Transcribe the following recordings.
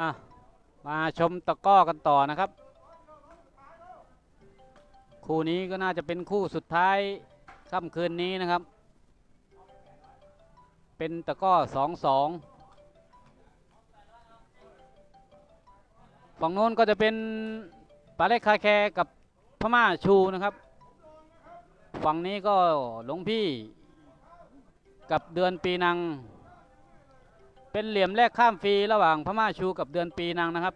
อะมาชมตะก้อกันต่อนะครับ คู่นี้ก็น่าจะเป็นคู่สุดท้ายค่ำคืนนี้นะครับ เป็นตะก้อสองสองฝั่งโน้นก็จะเป็นปาเล็กคาแคร์กับพม่าชูนะครับ ฝั่งนี้ก็หลวงพี่กับเดือนปีนัง เป็นเหลี่ยมแรกข้ามฟรีระหว่างพม่าชูกับเดือนปีนังนะครับ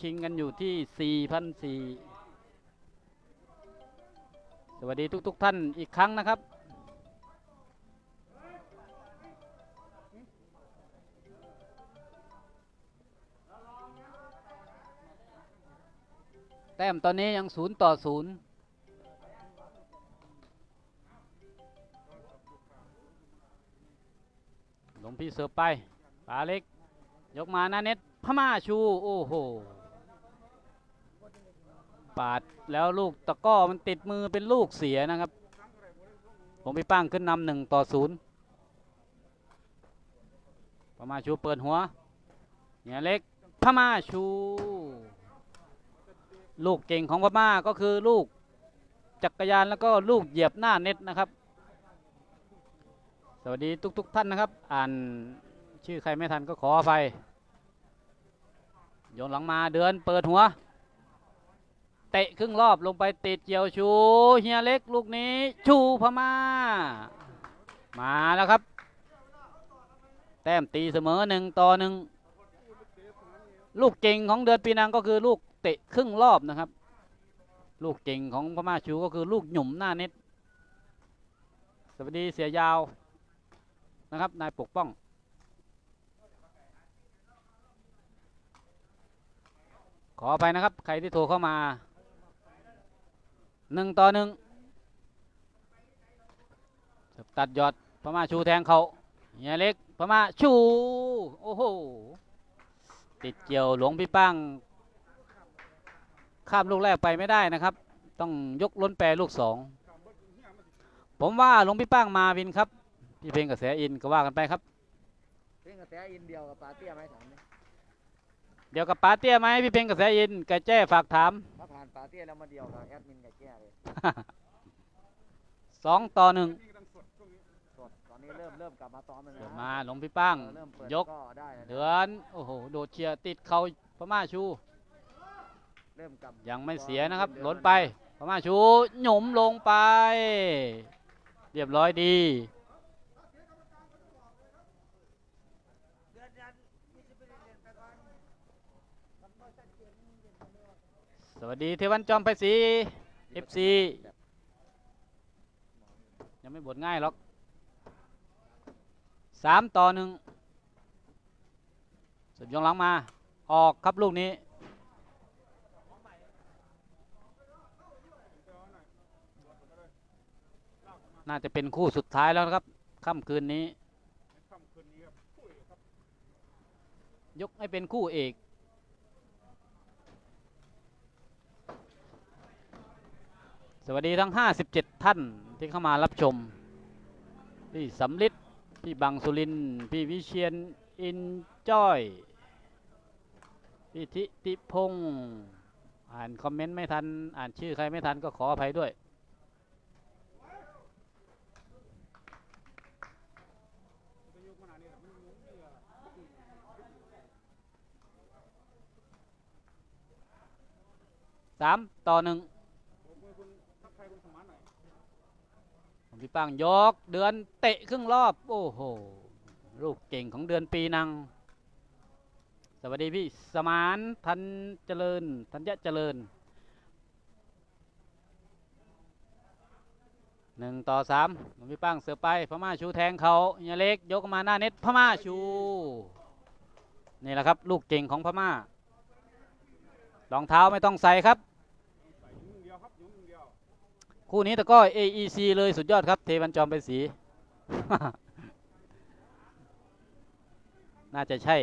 ชิงกันอยู่ที่ 4,004สวัสดีทุกๆทท่านอีกครั้งนะครับ แต้มตอนนี้ยังศูนย์ต่อศูนย์หลวงพี่เสิร์ไป ปาเล็ก ยกมาหน้าเน็ตพม่าชู โอ้โห ปาดแล้วลูกตะก้อมันติดมือเป็นลูกเสียนะครับ ผมพี่ป้างขึ้นนำหนึ่งต่อศูนย์พม่าชูเปิดหัวเนี่ยเล็กพม่าชู ลูกเก่งของพม่าก็คือลูกจักรยานแล้วก็ลูกเหยียบหน้าเน็ตนะครับ สวัสดีทุกๆทท่านนะครับ อ่าน ชื่อใครไม่ทันก็ขออภัยโยนหลังมาเดินเปิดหัว เตะครึ่งรอบลงไปติดเกี่ยวชูเฮียเล็กลูกนี้ชูพม่า มาแล้วครับ แต้มตีเสมอหนึ่งต่อหนึ่งลูกเก่งของเดือนปีนังก็คือลูกเตะครึ่งรอบนะครับ ลูกเก่งของพม่าชูก็คือลูกหยุ่มหน้าเน็ตสวัสดีเสียยาวนะครับนายปกป้อง ขอไปนะครับ ใครที่โทรเข้ามาหนึ่งต่อหนึ่งตัดยอดพม่าชูแทงเขาเฮียเล็กพม่าชูโอ้โหติดเกี่ยวหลวงพี่ป้างข้ามลูกแรกไปไม่ได้นะครับ ต้องยกล้นแปรลูกสองผมว่าหลวงพี่ป้างมาวินครับพี่เพลงกับเสียอินก็ว่ากันไปครับเพ่งกระแสอินเดียวกับปลาเตี้ยไหมถามเนี่ย ดี๋ยวกับป๋าเตี้ยไหมพี่เพลงกับเสียอินกระแจ้ฝากถามถ้าผ่านปลาเตี้ยแล้วมาเดียวกับแอดมินกับแก้เลยสองต่อหนึ่งสดตอนนี้เริ่มเริ่มกลับมาซ้อมแล้วเดี๋ยวนะมาหลวงพี่ป้าง เออเริ่มเปิดยกก็ได้แล้วนะเดือน โอ้โห โดดเชียร์ติดเขาพม่าชู เริ่มกลับยังไม่เสียนะครับเดือหล้นไปพม่าชูหยุมลงไป เรียบร้อยดี สวัสดีเทวันจอมไปสีเอฟซียังไม่บดง่ายหรอกสามต่อหนึ่งสุดยองหลังมา ออกครับลูกนี้ น่าจะเป็นคู่สุดท้ายแล้วครับค่ำคืนนี้ ยกให้เป็นคู่เอก สวัสดีทั้ง 57 ท่านที่เข้ามารับชม พี่สำลิดพี่บังสุริน พี่วิเชียน อินจ้อย พี่ทิติพงศ์อ่านคอมเมนต์ไม่ทัน อ่านชื่อใครไม่ทันก็ขออภัยด้วย สามต่อหนึ่ง พี่ปังยกเดือนเตะครึ่งรอบ โอ้โหลูกเก่งของเดือนปีนัง สวัสดีพี่สมานทันเจริญทันยะเจริญหนึ่งต่อสามพี่ป้างเสือไปพม่าชูแทงเขาเฮียเล็กยกมาหน้าเน็ตพม่าชู นี่แหละครับ ลูกเก่งของพม่ารองเท้าไม่ต้องใส่ครับ คู่นี้แต่ก็ AEC เลยสุดยอดครับ เทวันจอมเป็นสี น่าจะใช่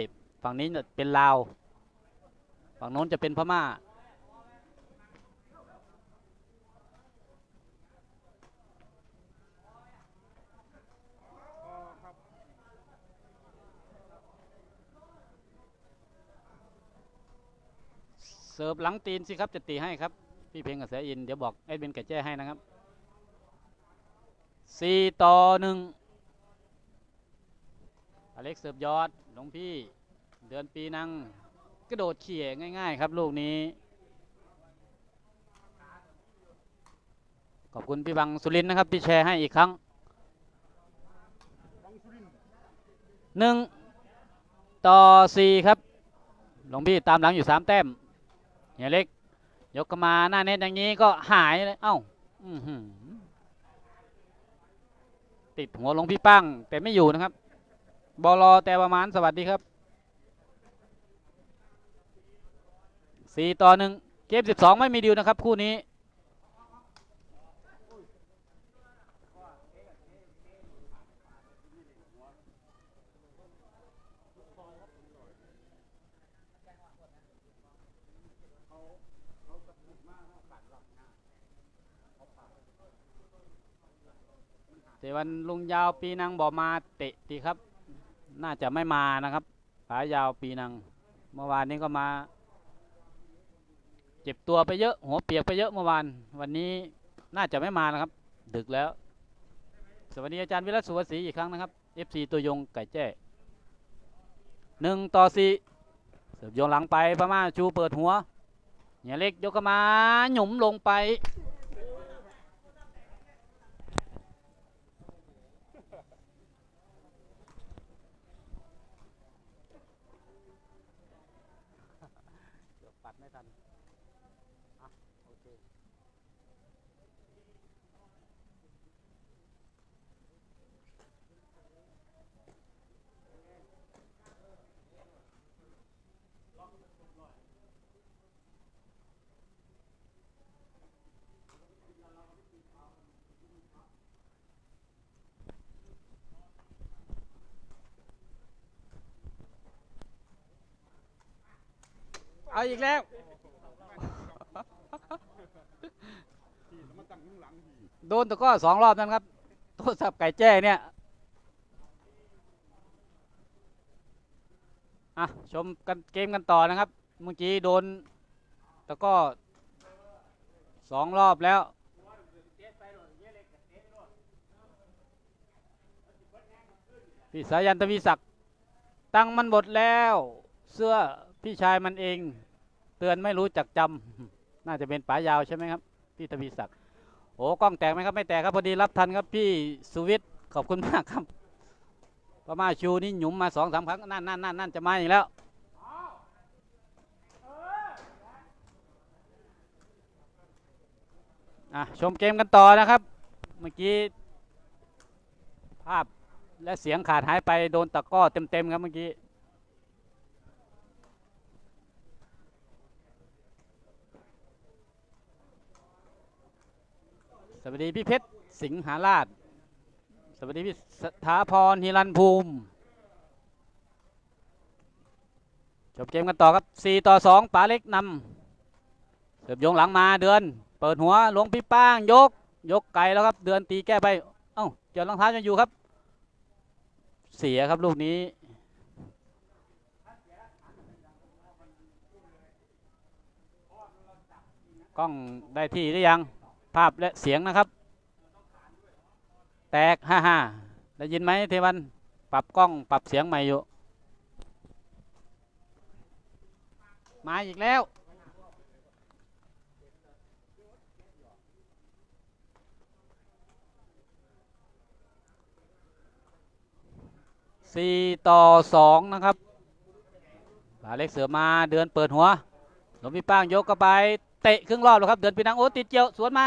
ฝั่งนี้เป็นลาว ฝั่งโน้นจะเป็นพม่า เสิร์ฟหลังตีนสิครับจะตีให้ครับ พี่เพลงกับเสียอิน เดี๋ยวบอกแอดมินกับแจ้ให้นะครับสี่ต่อหนึ่งอเล็กเสิร์ฟยอดหลวงพี่เดือนปีนังกระโดดเขี่ยง่าย ๆ ครับ ลูกนี้ ขอบคุณพี่บังสุรินทร์นะครับ ที่แชร์ให้อีกครั้งหนึ่งต่อสี่ครับหลวงพี่ตามหลังอยู่สามแต้มเฮียเล็ก ยกมาหน้าเน็ตอย่างนี้ก็หายเลยเอ้าอื้อหือติดหัวลงพี่ปั้งแต่ไม่อยู่นะครับ บอลอแต่ประมาณสวัสดีครับสี่ต่อหนึ่งเกมสิบสองไม่มีดิวนะครับ คู่นี้ แต่วันลุงยาวปีนังบอกมาเตะดีครับ น่าจะไม่มานะครับปายาวปีนัง เมื่อวานนี้ก็มา เจ็บตัวไปเยอะ หัวเปียกไปเยอะเมื่อวาน วันนี้น่าจะไม่มานะครับ ดึกแล้ว สวัสดีอาจารย์วิรัตสุวศรีอีกครั้งนะครับ FC ตัวยงไก่แจ้หนึ่งต่อสี่เสิร์ฟโยงหลังไปพม่าชูเปิดหัวเหียเล็กยกมาหยุมลงไป เกือบปัดไม่ทัน อะ โอเค เอาอีกแล้ว โดนตะกร้อสองรอบนั้นครับ โทรศัพท์ไก่แจ้เนี่ย อะ ชมกันเกมกันต่อนะครับ เมื่อกี้โดนตะกร้อสองรอบแล้วพี่สายันทวีศักดิ์ตั้งมันหมดแล้ว เสื้อพี่ชายมันเองเตือนไม่รู้จักจำน่าจะเป็นป๋ายาวใช่ไหมครับ พี่ทวีศักดิ์โอ้กล้องแตกไหมครับไม่แตกครับพอดีรับทันครับพี่สุวิทย์ขอบคุณมากครับพม่าชูนี่หยุมมาสองสามครั้งนั่นนั่นนั่นนั่นจะมาอีกแล้วอะชมเกมกันต่อนะครับ เมื่อกี้ภาพและเสียงขาดหายไปโดนตะก้อเต็มๆครับเมื่อกี้ สวัสดีพี่เพชรสิงหาราช สวัสดีพี่สถาพรฮิรันภูมิ จบเกมกันต่อครับ4ต่อ2ป๋าเล็กนำเสิร์ฟยงหลังมาเดือน เปิดหัวหลวงพี่ป้างยก ยกไกลแล้วครับ เดือนตีแก้ไป เอ้าเจอรองเท้ายังอยู่ครับ เสียครับลูกนี้กล้องได้ที่หรือยัง ภาพและเสียงนะครับ แตกฮ่าฮ่าได้ยินไหมเทวันปรับกล้องปรับเสียงใหม่อยู่ มาอีกแล้ว สี่ต่อสองนะครับปาเล็กเสือมาเดินเปิดหัวหลวงพี่ป้างยกเข้าไป เตะครึ่งรอบแล้วครับ เดินปีนังโอ้ติดเกี่ยว สวนมา